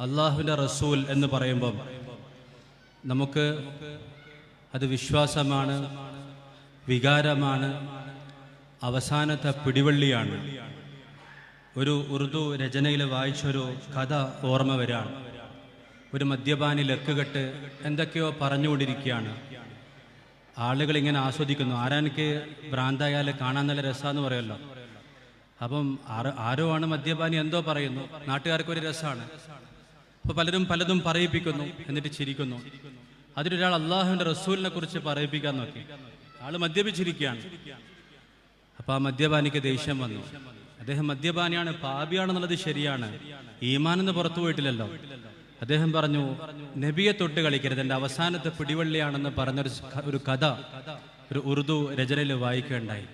അള്ളാഹുവിന്റെ റസൂൽ എന്ന് പറയുമ്പം നമുക്ക് അത് വിശ്വാസമാണ് വികാരമാണ് അവസാനത്തെ പിടിവള്ളിയാണ്. ഒരു ഉറുദു രചനയിൽ വായിച്ചൊരു കഥ ഓർമ്മ വരാണ്. ഒരു മദ്യപാനി ലക്കുകെട്ട് എന്തൊക്കെയോ പറഞ്ഞുകൊണ്ടിരിക്കുകയാണ്. ആളുകൾ ഇങ്ങനെ ആസ്വദിക്കുന്നു. ആരാനക്ക് ഭ്രാന്തായാൽ കാണാൻ നല്ല രസമാണെന്ന് പറയുമല്ലോ അപ്പം ആരോ ആണ് മദ്യപാനി? എന്തോ പറയുന്നു. നാട്ടുകാർക്ക് ഒരു രസമാണ് അപ്പൊ പലരും പലതും പറയിപ്പിക്കുന്നു എന്നിട്ട് ചിരിക്കുന്നു. അതിലൊരാൾ അള്ളാഹുവിന്റെ റസൂലിനെ കുറിച്ച് പറയിപ്പിക്കാൻ നോക്കി. ആൾ മദ്യപിച്ചിരിക്കുകയാണ്. അപ്പൊ ആ മദ്യപാനിക്ക് ദേഷ്യം വന്നു. അദ്ദേഹം മദ്യപാനിയാണ് പാപിയാണെന്നുള്ളത് ശരിയാണ്. ഈമാൻ എന്ന് പുറത്തു പോയിട്ടില്ലല്ലോ. അദ്ദേഹം പറഞ്ഞു നബിയെ തൊട്ട് കളിക്കരുത്. എന്റെ അവസാനത്തെ പിടിവള്ളിയാണെന്ന് പറഞ്ഞൊരു ഒരു കഥ ഒരു ഉറുദു രചനയിൽ വായിക്കുകയുണ്ടായി.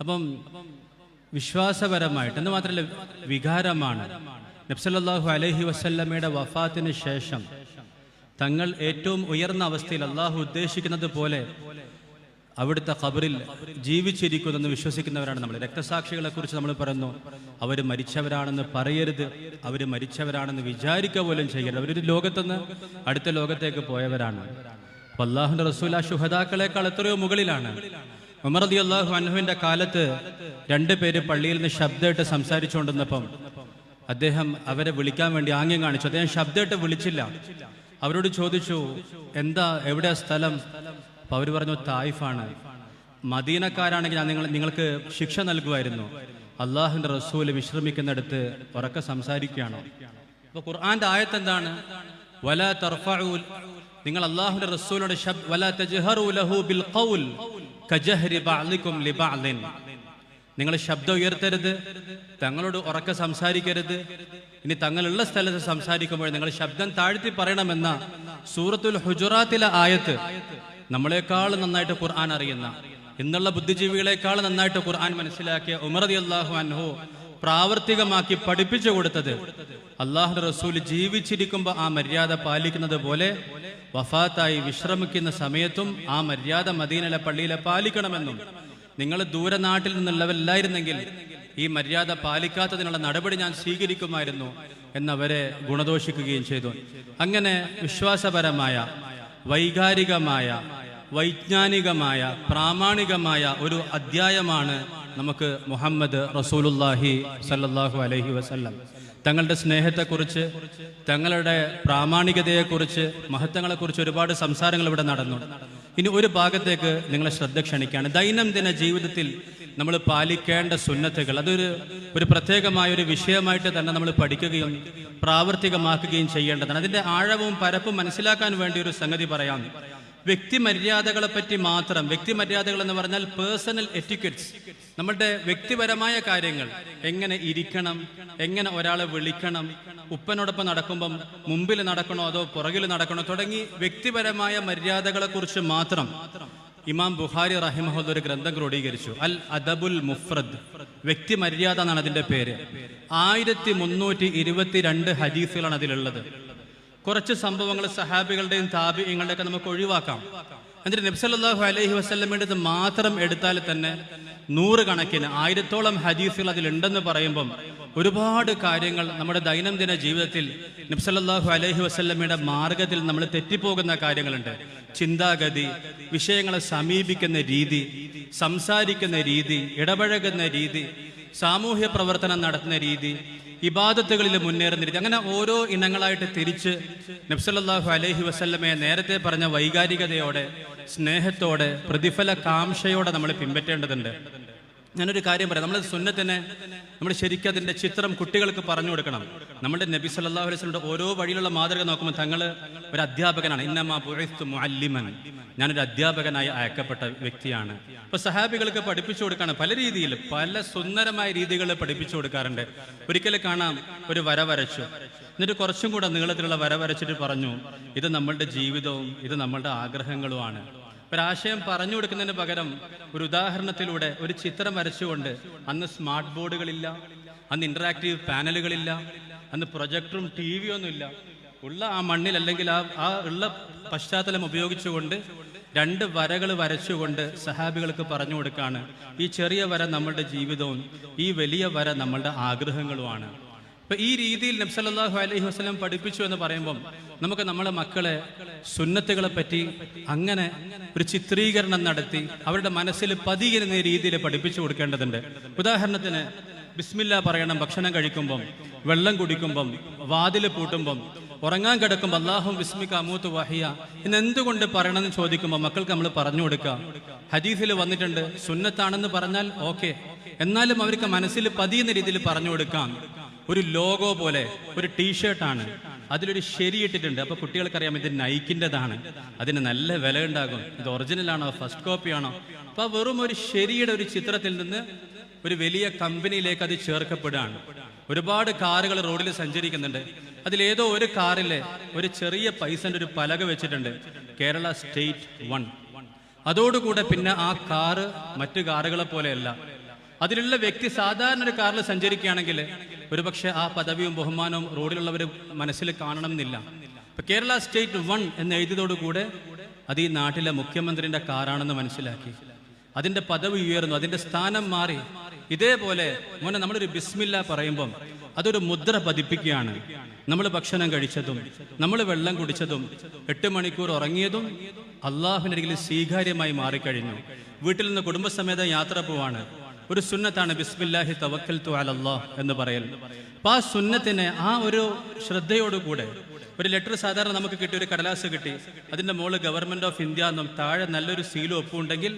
അപ്പം വിശ്വാസപരമായിട്ട് എന്ന് മാത്രമല്ല വികാരമാണ്. നബ്സല്ലാഹു അലഹി വസല്ലമയുടെ വഫാത്തിന് ശേഷം തങ്ങൾ ഏറ്റവും ഉയർന്ന അവസ്ഥയിൽ അള്ളാഹു ഉദ്ദേശിക്കുന്നത് പോലെ അവിടുത്തെ ഖബറിൽ ജീവിച്ചിരിക്കുന്നെന്ന് വിശ്വസിക്കുന്നവരാണ് നമ്മൾ. രക്തസാക്ഷികളെ കുറിച്ച് നമ്മൾ പറയുന്നു അവർ മരിച്ചവരാണെന്ന് പറയരുത് അവർ മരിച്ചവരാണെന്ന് വിചാരിക്കുക പോലും ചെയ്യരുത്. അവരൊരു ലോകത്തുനിന്ന് അടുത്ത ലോകത്തേക്ക് പോയവരാണ്. അള്ളാഹുന്റെ റസൂൽ ആ ശുഹദാക്കളെക്കാൾ എത്രയോ മുകളിലാണ്. ഉമർ അലി അള്ളാഹു അൻഹുവിന്റെ കാലത്ത് രണ്ട് പേര് പള്ളിയിൽ നിന്ന് ശബ്ദമായിട്ട് സംസാരിച്ചുകൊണ്ടിരുന്നപ്പം അദ്ദേഹം അവരെ വിളിക്കാൻ വേണ്ടി ആംഗ്യം കാണിച്ചു. അദ്ദേഹം ശബ്ദമായിട്ട് വിളിച്ചില്ല. അവരോട് ചോദിച്ചു എന്താ എവിടെ സ്ഥലം? അപ്പൊ അവർ പറഞ്ഞു തായിഫാണ്. മദീനക്കാരാണെങ്കിൽ ഞാൻ നിങ്ങൾ നിങ്ങൾക്ക് ശിക്ഷ നൽകുമായിരുന്നു. അള്ളാഹുന്റെ റസൂൽ വിശ്രമിക്കുന്നിടത്ത് ഉറക്കെ സംസാരിക്കുകയാണോ. അപ്പൊ ഖുർആന്റെ ആയത്ത് എന്താണ് വല തർഫൂൽ നിങ്ങൾ അള്ളാഹുവിന്റെ റസൂലോട് വല തജ്ഹറു ലഹു ബിൽ ഖൗൽ കജഹരി ബഅലികും ലിബഅദിൻ നിങ്ങൾ ശബ്ദം ഉയർത്തരുത്. തങ്ങളോട് ഉറക്ക സംസാരിക്കരുത്. ഇനി തങ്ങളുള്ള സ്ഥലത്ത് സംസാരിക്കുമ്പോൾ നിങ്ങൾ ശബ്ദം താഴ്ത്തി പറയണമെന്ന സൂറത്തുൽ ഹുജുറാത്തിലെ ആയത്ത് നമ്മളെക്കാൾ നന്നായിട്ട് ഖുർആൻ അറിയുന്ന ഇന്നുള്ള ബുദ്ധിജീവികളെക്കാൾ നന്നായിട്ട് ഖുർആൻ മനസ്സിലാക്കിയ ഉമറതി അള്ളാഹു അൻഹു പ്രാവർത്തികമാക്കി പഠിപ്പിച്ചു കൊടുത്തത് അള്ളാഹു റസൂൽ ജീവിച്ചിരിക്കുമ്പോൾ ആ മര്യാദ പാലിക്കുന്നത് പോലെ വഫാത്തായി വിശ്രമിക്കുന്ന സമയത്തും ആ മര്യാദ മദീനയിലെ പള്ളിയിലെ പാലിക്കണമെന്നും നിങ്ങൾ ദൂരനാട്ടിൽ നിന്നുള്ളവരില്ലായിരുന്നെങ്കിൽ ഈ മര്യാദ പാലിക്കാത്തതിനുള്ള നടപടി ഞാൻ സ്വീകരിക്കുമായിരുന്നു എന്നവരെ ഗുണദോഷിക്കുകയും ചെയ്തു. അങ്ങനെ വിശ്വാസപരമായ വൈകാരികമായ വൈജ്ഞാനികമായ പ്രാമാണികമായ ഒരു അധ്യായമാണ് നമുക്ക് മുഹമ്മദ് റസൂലുല്ലാഹി സല്ലാഹു അലഹി വസല്ലം. തങ്ങളുടെ സ്നേഹത്തെക്കുറിച്ച് തങ്ങളുടെ പ്രാമാണികതയെക്കുറിച്ച് മഹത്വങ്ങളെക്കുറിച്ച് ഒരുപാട് സംസാരങ്ങൾ ഇവിടെ നടന്നു. ഇനി ഒരു ഭാഗത്തേക്ക് നിങ്ങളെ ശ്രദ്ധ ക്ഷണിക്കുകയാണ്. ദൈനംദിന ജീവിതത്തിൽ നമ്മൾ പാലിക്കേണ്ട സുന്നത്തുകൾ അതൊരു ഒരു പ്രത്യേകമായ ഒരു വിഷയമായിട്ട് തന്നെ നമ്മൾ പഠിക്കുകയും പ്രാവർത്തികമാക്കുകയും ചെയ്യേണ്ടതാണ്. അതിന്റെ ആഴവും പരപ്പും മനസ്സിലാക്കാൻ വേണ്ടി ഒരു സംഗതി പറയാം. വ്യക്തി മര്യാദകളെ പറ്റി മാത്രം വ്യക്തി മര്യാദകൾ എന്ന് പറഞ്ഞാൽ പേഴ്സണൽ എറ്റിക്കറ്റ്സ് നമ്മളുടെ വ്യക്തിപരമായ കാര്യങ്ങൾ എങ്ങനെ ഇരിക്കണം എങ്ങനെ ഒരാളെ വിളിക്കണം ഉപ്പനോടൊപ്പം നടക്കുമ്പം മുമ്പിൽ നടക്കണോ അതോ പുറകിൽ നടക്കണോ തുടങ്ങി വ്യക്തിപരമായ മര്യാദകളെ കുറിച്ച് മാത്രം ഇമാം ബുഹാരി റഹിമഹദ് ഒരു ഗ്രന്ഥം ക്രോഡീകരിച്ചു. അൽ അദബുൽ മുഫ്രദ് വ്യക്തി മര്യാദ എന്നാണ് അതിന്റെ പേര്. ആയിരത്തി മുന്നൂറ്റി ഇരുപത്തിരണ്ട് ഹദീസുകളാണ് അതിലുള്ളത്. കുറച്ച് സംഭവങ്ങൾ സഹാബികളുടെയും താപികളുടെയൊക്കെ നമുക്ക് ഒഴിവാക്കാം. എന്നിട്ട് നബ്സല്ലാഹു അലൈഹി വസ്ല്ലമയുടെ മാത്രം എടുത്താൽ തന്നെ നൂറുകണക്കിന് ആയിരത്തോളം ഹദീസുകൾ അതിലുണ്ടെന്ന് പറയുമ്പം ഒരുപാട് കാര്യങ്ങൾ നമ്മുടെ ദൈനംദിന ജീവിതത്തിൽ നബ്സല്ലാഹു അലൈഹി വസ്ല്ലമയുടെ മാർഗത്തിൽ നമ്മൾ തെറ്റിപ്പോകുന്ന കാര്യങ്ങളുണ്ട്. ചിന്താഗതി വിഷയങ്ങളെ സമീപിക്കുന്ന രീതി സംസാരിക്കുന്ന രീതി ഇടപഴകുന്ന രീതി സാമൂഹ്യ പ്രവർത്തനം നടത്തുന്ന രീതി ഇബാദത്തുകളിൽ മുന്നേറുന്ന രീതി അങ്ങനെ ഓരോ ഇനങ്ങളായിട്ട് തിരിച്ച് നബ്സല്ലാഹു അലഹി വസല്ലമയെ നേരത്തെ പറഞ്ഞ വൈകാരികതയോടെ സ്നേഹത്തോടെ പ്രതിഫല കാംക്ഷയോടെ നമ്മൾ പിൻപറ്റേണ്ടതുണ്ട്. ഞാനൊരു കാര്യം പറയാം. നമ്മുടെ സുന്നത്തിനെ നമ്മൾ ശരിക്കും അതിന്റെ ചിത്രം കുട്ടികൾക്ക് പറഞ്ഞു കൊടുക്കണം. നമ്മുടെ നബി സല്ലല്ലാഹു അലൈഹി ഓരോ വഴിയിലുള്ള മാതൃക നോക്കുമ്പോൾ തങ്ങൾ ഒരു അധ്യാപകനാണ്. ഇന്നമാ ബുഇസ്തു മുഅല്ലിമൻ. ഞാനൊരു അധ്യാപകനായി അയക്കപ്പെട്ട വ്യക്തിയാണ്. അപ്പോൾ സഹാബികൾക്ക് പഠിപ്പിച്ചു കൊടുക്കാണ്. പല രീതിയിൽ പല സുന്ദരമായ രീതികളിൽ പഠിപ്പിച്ചു കൊടുക്കാറുണ്ട്. ഒരിക്കൽ കാണാം ഒരു വര വരച്ചു. എന്നിട്ട് കുറച്ചും കൂടെ നീളത്തിലുള്ള വര വരച്ചിട്ട് പറഞ്ഞു ഇത് നമ്മളുടെ ജീവിതവും ഇത് നമ്മളുടെ ആഗ്രഹങ്ങളുമാണ്. ഒരാശയം പറഞ്ഞു കൊടുക്കുന്നതിന് പകരം ഒരു ഉദാഹരണത്തിലൂടെ ഒരു ചിത്രം വരച്ചുകൊണ്ട് അന്ന് സ്മാർട്ട് ബോർഡുകളില്ല അന്ന് ഇന്ററാക്റ്റീവ് പാനലുകളില്ല അന്ന് പ്രൊജക്ടറും ടി വിയും ഉള്ള ആ മണ്ണിൽ അല്ലെങ്കിൽ ആ ആ ഉള്ള പശ്ചാത്തലം ഉപയോഗിച്ചുകൊണ്ട് രണ്ട് വരകൾ വരച്ചുകൊണ്ട് സഹാബികൾക്ക് പറഞ്ഞു കൊടുക്കാണ്. ഈ ചെറിയ വര നമ്മളുടെ ജീവിതവും ഈ വലിയ വര നമ്മളുടെ ആഗ്രഹങ്ങളുമാണ്. അപ്പൊ ഈ രീതിയിൽ നബ്സല്ലാഹു അലൈഹി വസ്ലം പഠിപ്പിച്ചു എന്ന് പറയുമ്പം നമുക്ക് നമ്മളെ മക്കളെ സുന്നത്തുകളെ പറ്റി അങ്ങനെ ഒരു ചിത്രീകരണം നടത്തി അവരുടെ മനസ്സിൽ പതിയുന്ന രീതിയിൽ പഠിപ്പിച്ചു കൊടുക്കേണ്ടതുണ്ട്. ഉദാഹരണത്തിന് ബിസ്മില്ല പറയണം ഭക്ഷണം കഴിക്കുമ്പം വെള്ളം കുടിക്കുമ്പം വാതിൽ പൂട്ടുമ്പം ഉറങ്ങാൻ കിടക്കുമ്പോൾ അള്ളാഹും വിസ്മിക്ക അമൂത്ത് വഹിയ എന്ന് എന്തുകൊണ്ട് പറയണമെന്ന് ചോദിക്കുമ്പോൾ മക്കൾക്ക് നമ്മൾ പറഞ്ഞു കൊടുക്കുക. ഹദീസിൽ വന്നിട്ടുണ്ട് സുന്നത്താണെന്ന് പറഞ്ഞാൽ ഓക്കെ. എന്നാലും അവർക്ക് മനസ്സിൽ പതിയുന്ന രീതിയിൽ പറഞ്ഞു കൊടുക്കാം. ഒരു ലോഗോ പോലെ ഒരു ടീഷർട്ടാണ് അതിലൊരു ശരി ഇട്ടിട്ടുണ്ട്. അപ്പൊ കുട്ടികൾക്കറിയാം ഇത് നൈക്കിന്റെതാണ് അതിന് നല്ല വില ഉണ്ടാകും ഇത് ഒറിജിനൽ ആണോ ഫസ്റ്റ് കോപ്പി ആണോ? അപ്പൊ വെറും ഒരു ശരിയുടെ ഒരു ചിത്രത്തിൽ നിന്ന് ഒരു വലിയ കമ്പനിയിലേക്ക് അത് ചേർക്കപ്പെടുകയാണ്. ഒരുപാട് കാറുകൾ റോഡിൽ സഞ്ചരിക്കുന്നുണ്ട്. അതിലേതോ ഒരു കാറിലെ ഒരു ചെറിയ പൈസന്റെ ഒരു പലക വെച്ചിട്ടുണ്ട്. Kerala state one. അതോടുകൂടെ പിന്നെ ആ കാറ് മറ്റു കാറുകളെ പോലെയല്ല. അതിലുള്ള വ്യക്തി സാധാരണ ഒരു കാറിൽ സഞ്ചരിക്കുകയാണെങ്കിൽ ഒരുപക്ഷെ ആ പദവിയും ബഹുമാനവും റോഡിലുള്ളവർ മനസ്സിൽ കാണണം എന്നില്ല ഇപ്പൊ കേരള സ്റ്റേറ്റ് വൺ എന്ന് എഴുതിയതോടുകൂടെ അത് ഈ നാട്ടിലെ മുഖ്യമന്ത്രിന്റെ കാറാണെന്ന് മനസ്സിലാക്കി. അതിന്റെ പദവി ഉയർന്നു അതിന്റെ സ്ഥാനം മാറി. ഇതേപോലെ മോനെ നമ്മളൊരു ബിസ്മില്ല പറയുമ്പം അതൊരു മുദ്ര പതിപ്പിക്കുകയാണ്. നമ്മൾ ഭക്ഷണം കഴിച്ചതും നമ്മൾ വെള്ളം കുടിച്ചതും എട്ട് മണിക്കൂർ ഉറങ്ങിയതും അള്ളാഹുവിനരികിൽ സ്വീകാര്യമായി മാറിക്കഴിഞ്ഞു. വീട്ടിൽ നിന്ന് കുടുംബസമേതം യാത്ര പോവാണ്. ഒരു സുന്നത്താണ് ബിസ്മില്ലാഹി തവക്കൽ തു അലല്ലാഹ് എന്ന് പറയൽ. അപ്പൊ ആ സുന്നത്തിനെ ആ ഒരു ശ്രദ്ധയോടുകൂടെ ഒരു ലെറ്റർ സാധാരണ നമുക്ക് കിട്ടിയ ഒരു കടലാസ് കിട്ടി. അതിന്റെ മുകളിൽ ഗവൺമെന്റ് ഓഫ് ഇന്ത്യ എന്നും താഴെ നല്ലൊരു സീലും ഒപ്പുണ്ടെങ്കിൽ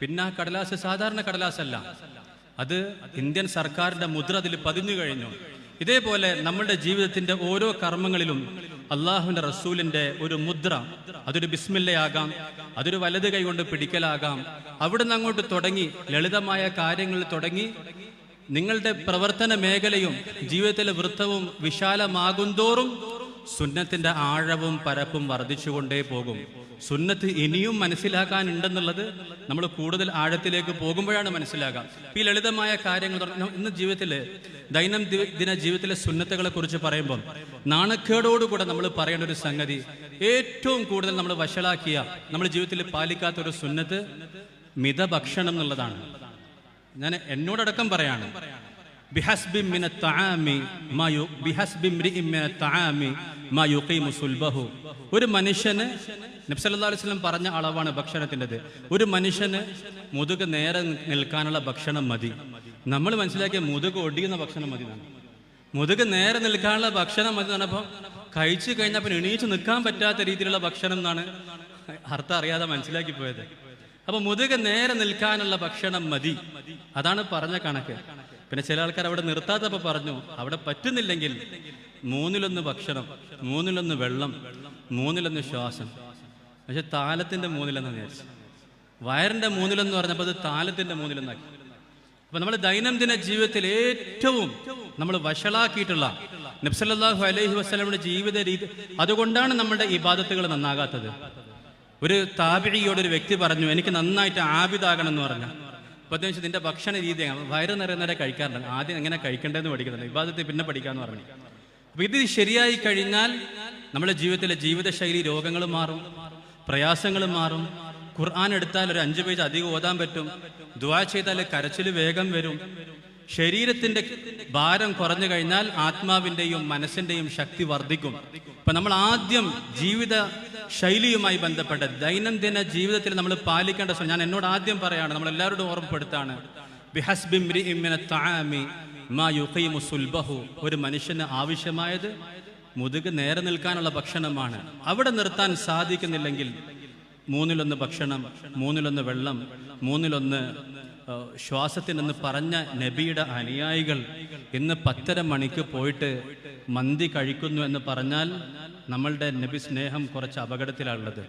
പിന്നെ ആ കടലാസ് സാധാരണ കടലാസല്ല. അത് ഇന്ത്യൻ സർക്കാരിന്റെ മുദ്ര അതിൽ പതിഞ്ഞു കഴിഞ്ഞു. ഇതേപോലെ നമ്മുടെ ജീവിതത്തിന്റെ ഓരോ കർമ്മങ്ങളിലും അള്ളാഹുവിന്റെ റസൂലിന്റെ ഒരു മുദ്ര അതൊരു ബിസ്മില്ലയാകാം അതൊരു വലത് കൈകൊണ്ട് പിടിക്കലാകാം. അവിടുന്ന് അങ്ങോട്ട് തുടങ്ങി ലളിതമായ കാര്യങ്ങൾ തുടങ്ങി. നിങ്ങളുടെ പ്രവർത്തന മേഖലയും ജീവിതത്തിലെ വൃത്തവും വിശാലമാകുന്തോറും സുന്നത്തിന്റെ ആഴവും പരപ്പും വർദ്ധിച്ചുകൊണ്ടേ പോകും. സുന്നത്ത് ഇനിയും മനസ്സിലാക്കാനുണ്ടെന്നുള്ളത് നമ്മൾ കൂടുതൽ ആഴത്തിലേക്ക് പോകുമ്പോഴാണ് മനസ്സിലാകാം. ഈ ലളിതമായ കാര്യങ്ങൾ ഇന്ന് ജീവിതത്തിൽ ദൈനംദിന ജീവിതത്തിലെ സുന്നത്തുകളെ കുറിച്ച് പറയുമ്പോൾ നാണക്കേടോടുകൂടെ നമ്മൾ പറയേണ്ട ഒരു സംഗതി ഏറ്റവും കൂടുതൽ നമ്മൾ വഷളാക്കിയ നമ്മൾ ജീവിതത്തിൽ പാലിക്കാത്ത ഒരു സുന്നത്ത് മിതഭക്ഷണം എന്നുള്ളതാണ്. ഞാൻ എന്നോടടക്കം പറയാണ് ബിഹസ്ബി മിന തആമി മാ യു- ബിഹസ്ബി ഇമ്രിഇൻ മിന തആമി മാ യുഖീമു സുൽബഹു. ഒരു മനുഷ്യന് സല്ലല്ലാഹു അലൈഹി വസല്ലം പറഞ്ഞ അളവാണ് ഭക്ഷണത്തിന്റെത്. ഒരു മനുഷ്യന് മുതുക് നേരെ നിൽക്കാനുള്ള ഭക്ഷണം മതി. നമ്മൾ മനസ്സിലാക്കിയ മുതുക് ഒടിയുന്ന ഭക്ഷണം മതി എന്നാണ്. മുതുക് നേരെ നിൽക്കാനുള്ള ഭക്ഷണം മതി പറഞ്ഞപ്പോൾ കഴിച്ചു കഴിഞ്ഞാൽ പിന്നെ എണീച്ച് നിൽക്കാൻ പറ്റാത്ത രീതിയിലുള്ള ഭക്ഷണം എന്നാണ് അർത്ഥം അറിയാതെ മനസ്സിലാക്കി പോയത്. അപ്പൊ മുതുക് നേരെ നിൽക്കാനുള്ള ഭക്ഷണം മതി. അതാണ് പറഞ്ഞ കണക്ക്. പിന്നെ ചില ആൾക്കാർ അവിടെ നിർത്താത്തപ്പോ പറഞ്ഞു അവിടെ പറ്റുന്നില്ലെങ്കിൽ മൂന്നിലൊന്ന് ഭക്ഷണം മൂന്നിലൊന്ന് വെള്ളം മൂന്നിലൊന്ന് ശ്വാസം. പക്ഷെ താലത്തിന്റെ മൂന്നിലെന്ന് വിചാരിച്ചു. വയറിന്റെ മൂന്നിലെന്ന് പറഞ്ഞപ്പോൾ അത് താലത്തിന്റെ മൂന്നിലെന്നാക്കി. അപ്പൊ നമ്മൾ ദൈനംദിന ജീവിതത്തിൽ ഏറ്റവും നമ്മൾ വഷളാക്കിയിട്ടുള്ള നബ്സല്ലാഹു അലൈഹി വസ്ലമിന്റെ ജീവിത രീതി അതുകൊണ്ടാണ് നമ്മുടെ ഇബാദത്തുകൾ നന്നാകാത്തത്. ഒരു താപിഴിയോട് ഒരു വ്യക്തി പറഞ്ഞു എനിക്ക് നന്നായിട്ട് ആബിദാകണം എന്ന് പറഞ്ഞു. അപ്പൊ വെച്ചാൽ നിന്റെ ഭക്ഷണ രീതി വയറ് നിറയെ നേരെ കഴിക്കാറുണ്ട്. ആദ്യം എങ്ങനെ കഴിക്കേണ്ടതെന്ന് പഠിക്കുന്നുണ്ട്. വിവാദത്തിൽ പിന്നെ പഠിക്കാന്ന് പറഞ്ഞു അപ്പൊ ഇത് ശരിയായി കഴിഞ്ഞാൽ നമ്മുടെ ജീവിതത്തിലെ ജീവിതശൈലി രോഗങ്ങൾ മാറും പ്രയാസങ്ങൾ മാറും. ഖുർആൻ എടുത്താൽ ഒരു അഞ്ച് പേജ് അധികം ഓതാൻ പറ്റും. ദുവാ ചെയ്താൽ കരച്ചിൽ വേഗം വരും. ശരീരത്തിന്റെ ഭാരം കുറഞ്ഞു കഴിഞ്ഞാൽ ആത്മാവിന്റെയും മനസ്സിന്റെയും ശക്തി വർദ്ധിക്കും. ഇപ്പൊ നമ്മൾ ആദ്യം ജീവിത ശൈലിയുമായി ബന്ധപ്പെട്ട ദൈനംദിന ജീവിതത്തിൽ നമ്മൾ പാലിക്കേണ്ട ഞാൻ എന്നോട് ആദ്യം പറയാണ് നമ്മൾ എല്ലാവരോടും ഓർമ്മപ്പെടുത്താണ്. ഒരു മനുഷ്യന് ആവശ്യമായത് മുതുക് നേരെ നിൽക്കാനുള്ള ഭക്ഷണമാണ് അവിടെ നിർത്താൻ സാധിക്കുന്നില്ലെങ്കിൽ മൂന്നിലൊന്ന് ഭക്ഷണം മൂന്നിലൊന്ന് വെള്ളം മൂന്നിലൊന്ന് ശ്വാസത്തിനെന്ന് പറഞ്ഞ നബിയുടെ അനുയായികൾ ഇന്ന് പത്തര മണിക്ക് പോയിട്ട് മന്തി കഴിക്കുന്നു എന്ന് പറഞ്ഞാൽ നമ്മളുടെ നബി സ്നേഹം കുറച്ച് അപകടത്തിലാണുള്ളത്.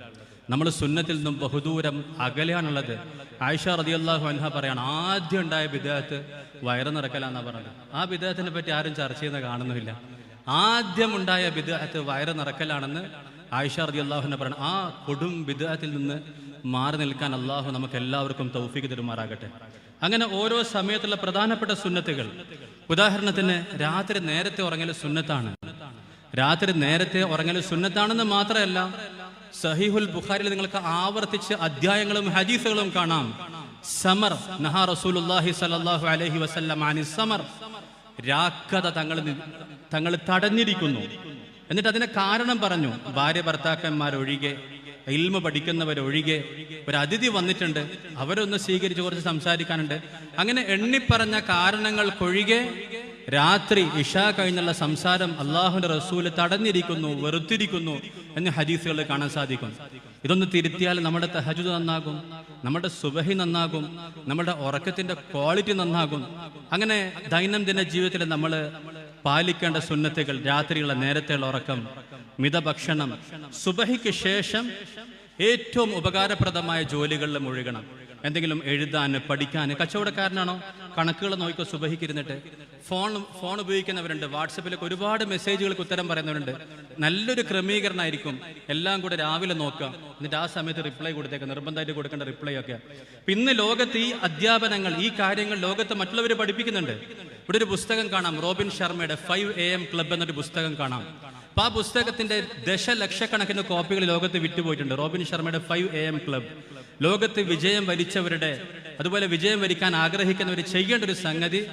നമ്മൾ സുന്നത്തിൽ നിന്നും ബഹുദൂരം അകലെയാണുള്ളത്. ആയിഷ റതിയല്ലാഹു അൻഹ പറയാണ് ആദ്യം ഉണ്ടായ വിദേഹത്ത് വയറ് നിറക്കലാന്നാ പറഞ്ഞത്. ആ വിദേഹത്തിനെ പറ്റി ആരും ചർച്ച ചെയ്യുന്ന കാണുന്നുമില്ല. ആദ്യം ഉണ്ടായ വിദേഹത്ത് വയറ് നിറക്കലാണെന്ന് ആയിഷ റതി അള്ളാഹുവിനെ പറയണം. ആ കൊടും വിദേഹത്തിൽ നിന്ന് മാറി നിൽക്കാൻ അള്ളാഹു നമുക്ക് എല്ലാവർക്കും തൗഫീക്ക് തരുമാറാകട്ടെ. അങ്ങനെ ഓരോ സമയത്തുള്ള പ്രധാനപ്പെട്ട സുന്നത്തുകൾ. ഉദാഹരണത്തിന് രാത്രി നേരത്തെ ഉറങ്ങൽ സുന്നത്താണ്. രാത്രി നേരത്തെ ഉറങ്ങൽ സുന്നത്താണെന്ന് മാത്രമല്ല സഹിഹുൽ ബുഖാരിൽ നിങ്ങൾക്ക് ആവർത്തിച്ച് അധ്യായങ്ങളും ഹദീസുകളും കാണാം. സമർ നഹാ റസൂലുള്ളാഹി സ്വല്ലല്ലാഹു അലൈഹി വസല്ലം അനി സമർ. രാക്കഥ തങ്ങൾ തങ്ങൾ തടഞ്ഞിരിക്കുന്നു. എന്നിട്ട് അതിന് കാരണം പറഞ്ഞു. ഭാര്യ ഭർത്താക്കന്മാരൊഴികെ ഇൽമ പഠിക്കുന്നവരൊഴികെ ഒരു അതിഥി വന്നിട്ടുണ്ട്. അവരൊന്ന് സ്വീകരിച്ച് കുറച്ച് സംസാരിക്കാനുണ്ട്. അങ്ങനെ എണ്ണിപ്പറഞ്ഞ കാരണങ്ങൾക്കൊഴികെ രാത്രി ഇഷ കഴിഞ്ഞുള്ള സംസാരം അള്ളാഹുന്റെ റസൂൽ തടഞ്ഞിരിക്കുന്നു വെറുത്തിരിക്കുന്നു എന്ന് ഹദീസുകൾ കാണാൻ സാധിക്കും. ഇതൊന്ന് തിരുത്തിയാൽ നമ്മുടെ തഹജുദ് നന്നാകും നമ്മുടെ സുബഹി നന്നാകും നമ്മുടെ ഉറക്കത്തിന്റെ ക്വാളിറ്റി നന്നാകും. അങ്ങനെ ദൈനംദിന ജീവിതത്തിൽ നമ്മൾ പാലിക്കേണ്ട സുന്നത്തുകൾ രാത്രിയുള്ള നേരത്തെയുള്ള ഉറക്കം മിതഭക്ഷണം സുബഹിക്ക് ശേഷം ഏറ്റവും ഉപകാരപ്രദമായ ജോലികളിൽ മുഴുകണം. എന്തെങ്കിലും എഴുതാൻ പഠിക്കാൻ കച്ചവടക്കാരനാണോ? കണക്കുകൾ നോക്കിക്കോ സുബഹിക്കിരുന്നിട്ട്. Phone phone ഉപയോഗിക്കുന്നവരുണ്ട്. വാട്സപ്പിലൊക്കെ ഒരുപാട് മെസ്സേജുകൾക്ക് ഉത്തരം പറയുന്നവരുണ്ട്. നല്ലൊരു ക്രമീകരണമായിരിക്കും എല്ലാം കൂടെ രാവിലെ നോക്കുക. എന്നിട്ട് ആ സമയത്ത് റിപ്ലൈ കൊടുത്തേക്കുക. നിർബന്ധമായിട്ട് കൊടുക്കേണ്ട റിപ്ലൈ ഒക്കെ. പിന്നെ ലോകത്ത് ഈ അധ്യാപനങ്ങൾ ഈ കാര്യങ്ങൾ ലോകത്ത് മറ്റുള്ളവർ പഠിപ്പിക്കുന്നുണ്ട്. ഇവിടെ ഒരു പുസ്തകം കാണാം. റോബിൻ ശർമ്മയുടെ ഫൈവ് എ എം ക്ലബ് എന്നൊരു പുസ്തകം കാണാം. അപ്പൊ ആ പുസ്തകത്തിന്റെ ദശലക്ഷക്കണക്കിന് കോപ്പികൾ ലോകത്ത് വിറ്റുപോയിട്ടുണ്ട്. റോബിൻ ശർമ്മയുടെ ഫൈവ് എ എം ക്ലബ്. ലോകത്ത് വിജയം വരിച്ചവരുടെ അതുപോലെ വിജയം വരിക്കാൻ ആഗ്രഹിക്കുന്നവർ ചെയ്യേണ്ട ഒരു സംഗതി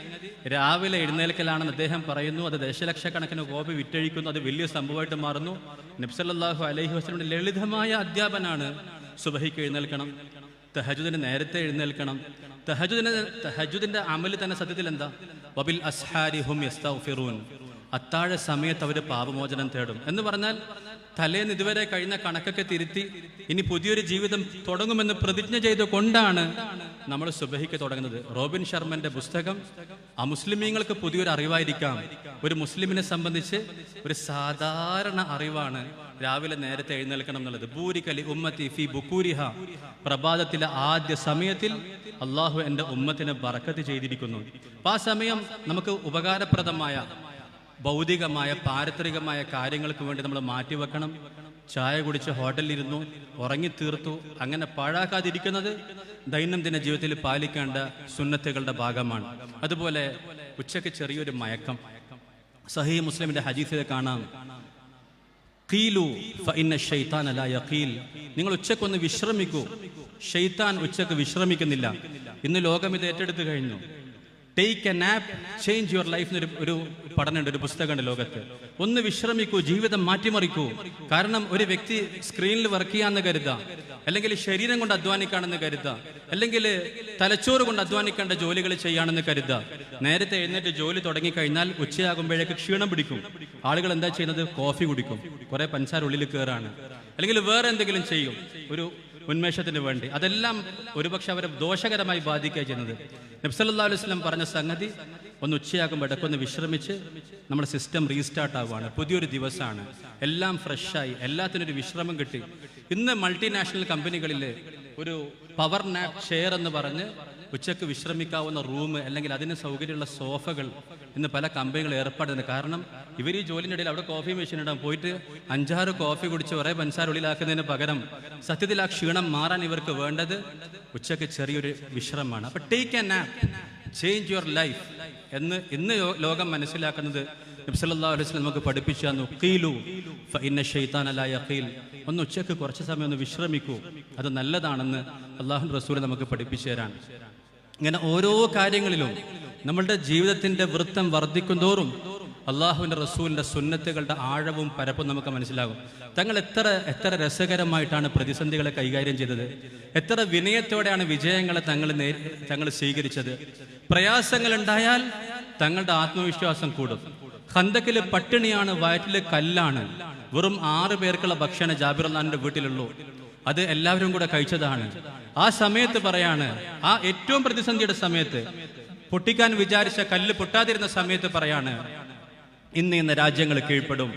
രാവിലെ എഴുന്നേൽക്കലാണെന്ന് അദ്ദേഹം പറയുന്നു. അത് ദശലക്ഷക്കണക്കിന് കോപി വിറ്റഴിക്കുന്നു. അത് വലിയ സംഭവമായിട്ട് മാറുന്നു. നബ്സല്ലാഹു അലൈഹി വസ്ലമിന്റെ ലളിതമായ അധ്യാപനാണ്. സുബഹിക്ക് എഴുന്നേൽക്കണം. തഹജുദിന് നേരത്തെ എഴുന്നേൽക്കണം. തഹജുദിന് തഹജുദിന്റെ അമൽ തന്നെ സത്യത്തിൽ എന്താ? വബിൽ അത്താഴ സമയത്ത് അവർ പാപമോചനം തേടും. എന്ന് പറഞ്ഞാൽ തലേന്ന് ഇതുവരെ കഴിഞ്ഞ കണക്കൊക്കെ തിരുത്തി ഇനി പുതിയൊരു ജീവിതം തുടങ്ങുമെന്ന് പ്രതിജ്ഞ ചെയ്തുകൊണ്ടാണ് നമ്മൾ സുബഹിക്ക് തുടങ്ങുന്നത്. റോബിൻ ശർമ്മന്റെ പുസ്തകം ആ മുസ്ലിമീങ്ങൾക്ക് പുതിയൊരു അറിവായിരിക്കാം. ഒരു മുസ്ലിമിനെ സംബന്ധിച്ച് ഒരു സാധാരണ അറിവാണ് രാവിലെ നേരത്തെ എഴുന്നേൽക്കണം എന്നുള്ളത്. ബൂരിക്കലി ഉമ്മത്തി ഫി ബുക്കൂരിഹ. പ്രഭാതത്തിലെ ആദ്യ സമയത്തിൽ അള്ളാഹു എന്റെ ഉമ്മത്തിനെ ബറക്കത്ത് ചെയ്തിരിക്കുന്നു. അപ്പൊ ആ സമയം നമുക്ക് ഉപകാരപ്രദമായ ഭൗതികമായ പാരിത്രികമായ കാര്യങ്ങൾക്ക് വേണ്ടി നമ്മൾ മാറ്റിവെക്കണം. ചായ കുടിച്ച് ഹോട്ടലിലിരുന്നു ഉറങ്ങി തീർത്തു അങ്ങനെ പാഴാക്കാതിരിക്കുന്നത് ദൈനംദിന ജീവിതത്തിൽ പാലിക്കേണ്ട സുന്നത്തുകളുടെ ഭാഗമാണ്. അതുപോലെ ഉച്ചയ്ക്ക് ചെറിയൊരു മയക്കം. സഹി മുസ്ലിമിന്റെ ഹദീസിൽ കാണാം. ഖീലു ഫഇന്ന ഷൈത്താൻ ലാ യഖീൽ. നിങ്ങൾ ഉച്ചക്കൊന്ന് വിശ്രമിക്കൂ. ഷെയ്ത്താൻ ഉച്ചയ്ക്ക് വിശ്രമിക്കുന്നില്ല. ഇന്ന് ലോകം ഇത് ഏറ്റെടുത്തു കഴിഞ്ഞു. Take a nap change your life എന്നൊരു ഒരു പഠനമുണ്ട് ഒരു പുസ്തകമുണ്ട് ലോകത്ത്. ഒന്ന് വിശ്രമിക്കൂ ജീവിതം മാറ്റിമറിക്കൂ. കാരണം ഒരു വ്യക്തി സ്ക്രീനിൽ വർക്ക് ചെയ്യാന്ന് കരുതാം. അല്ലെങ്കിൽ ശരീരം കൊണ്ട് അധ്വാനിക്കാണെന്ന് കരുതാം. അല്ലെങ്കിൽ തലച്ചോറ് കൊണ്ട് അധ്വാനിക്കേണ്ട ജോലികൾ ചെയ്യാണെന്ന് കരുതാം. നേരത്തെ എഴുന്നേറ്റ് ജോലി തുടങ്ങിക്കഴിഞ്ഞാൽ ഉച്ചയാകുമ്പോഴേക്ക് ക്ഷീണം പിടിക്കും. ആളുകൾ എന്താ ചെയ്യുന്നത്? കോഫി കുടിക്കും. കുറെ പഞ്ചാര ഉള്ളിൽ കയറാണ് അല്ലെങ്കിൽ വേറെ എന്തെങ്കിലും ചെയ്യും. ഒരു ഉന്മേഷത്തിന് വേണ്ടി. അതെല്ലാം ഒരുപക്ഷെ അവരെ ദോഷകരമായി ബാധിക്കുക ചെയ്യുന്നത്. നബ്സല്ലാ അലൈഹി സ്വലം പറഞ്ഞ സംഗതി ഒന്ന് ഉച്ചയാകുമ്പോൾ ഇടക്കൊന്ന് വിശ്രമിച്ച് നമ്മുടെ സിസ്റ്റം റീസ്റ്റാർട്ട് ആവുകയാണ്. പുതിയൊരു ദിവസമാണ്. എല്ലാം ഫ്രഷായി. എല്ലാത്തിനും ഒരു വിശ്രമം കിട്ടി. ഇന്ന് മൾട്ടിനാഷണൽ കമ്പനികളിൽ ഒരു പവർ നാപ്പ് ഷെയർ എന്ന് പറഞ്ഞ് ഉച്ചയ്ക്ക് വിശ്രമിക്കാവുന്ന റൂം അല്ലെങ്കിൽ അതിന് സൗകര്യമുള്ള സോഫകൾ ഇന്ന് പല കമ്പനികൾ ഏർപ്പെടുന്നത് കാരണം ഇവർ ഈ ജോലിന്റെ ഇടയിൽ അവിടെ കോഫി മെഷീൻ ഇടാൻ പോയിട്ട് അഞ്ചാറ് കോഫി കുടിച്ച് ഒരേ പഞ്ചാര ഉള്ളിലാക്കുന്നതിന് പകരം സത്യത്തിൽ ആ ക്ഷീണം മാറാൻ ഇവർക്ക് വേണ്ടത് ഉച്ചയ്ക്ക് ചെറിയൊരു വിശ്രമമാണ്. അപ്പം take a nap change your life എന്ന് ഇന്ന് ലോകം മനസ്സിലാക്കുന്നത് നബ്സല്ലാ അലൈഹി നമുക്ക് പഠിപ്പിച്ചു തന്നു. ഖീലു ഫഇന്ന ഷൈത്താന ലാ യഖീൽ. ഒന്ന് ഉച്ചയ്ക്ക് കുറച്ച് സമയം ഒന്ന് വിശ്രമിക്കൂ. അത് നല്ലതാണെന്ന് അള്ളാഹു റസൂൽ നമുക്ക് പഠിപ്പിച്ചു തരാൻ. ഇങ്ങനെ ഓരോ കാര്യങ്ങളിലും നമ്മളുടെ ജീവിതത്തിന്റെ വൃത്തം വർദ്ധിക്കുന്തോറും അള്ളാഹുവിന്റെ റസൂലിന്റെ സുന്നത്തുകളുടെ ആഴവും പരപ്പും നമുക്ക് മനസ്സിലാകും. തങ്ങൾ എത്ര എത്ര രസകരമായിട്ടാണ് പ്രതിസന്ധികളെ കൈകാര്യം ചെയ്തത്. എത്ര വിനയത്തോടെയാണ് വിജയങ്ങളെ തങ്ങൾ തങ്ങൾ സ്വീകരിച്ചത്. പ്രയാസങ്ങൾ ഉണ്ടായാൽ തങ്ങളുടെ ആത്മവിശ്വാസം കൂടും. ഹന്തക്കിൽ പട്ടിണിയാണ് വയറ്റിൽ കല്ലാണ്. വെറും ആറ് പേർക്കുള്ള ഭക്ഷണ ജാബിർ വീട്ടിലുള്ളൂ. അത് എല്ലാവരും കൂടെ കഴിച്ചതാണ്. ആ സമയത്ത് പറയാണ് ആ ഏറ്റവും പ്രതിസന്ധിയുടെ സമയത്ത് പൊട്ടിക്കാൻ വിചാരിച്ച കല്ല് പൊട്ടാതിരുന്ന സമയത്ത് പറയാണ് ഇന്ന് ഇന്ന് രാജ്യങ്ങൾ കീഴ്പ്പെടും.